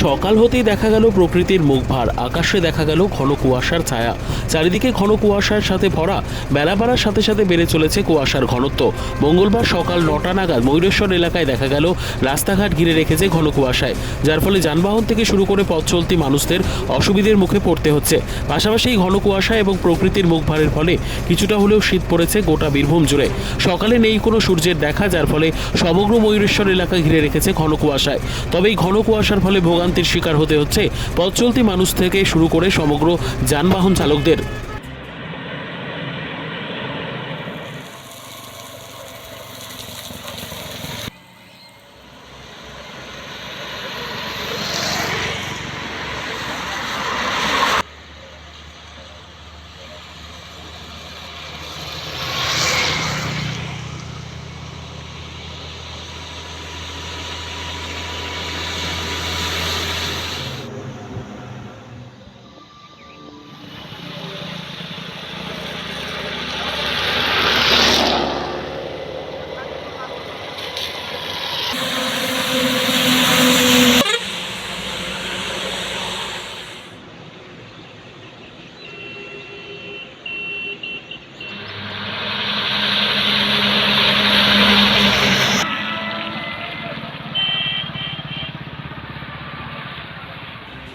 সকাল হতেই দেখা গেল প্রকৃতির মুখভার আকাশে দেখা গেল ঘন কুয়াশার ছায়া। চারিদিকে ঘন কুয়াশার সাথে ভরা বেলা বাড়ার সাথে সাথে বেড়ে চলেছে কুয়াশার ঘনত্ব। মঙ্গলবার সকাল নটা নাগাদ ময়ূরেশ্বর এলাকায় দেখা গেল রাস্তাঘাট ঘিরে রেখেছে ঘন কুয়াশায়। যার ফলে যানবাহন থেকে শুরু করে পথ চলতি মানুষদের অসুবিধের মুখে পড়তে হচ্ছে। পাশাপাশি এই ঘন কুয়াশা এবং প্রকৃতির মুখভারের ফলে কিছুটা হলেও শীত পড়েছে গোটা বীরভূম জুড়ে। সকালে নেই কোনো সূর্যের দেখা, যার ফলে সমগ্র ময়ূরেশ্বর এলাকা ঘিরে রেখেছে ঘন কুয়াশায়। তবে এই ঘন কুয়াশার ফলে ভোগান্তির শিকার হতে হচ্ছে। পথ চলতি মানুষ থেকে শুরু করে সমগ্র যানবাহন চালকদের।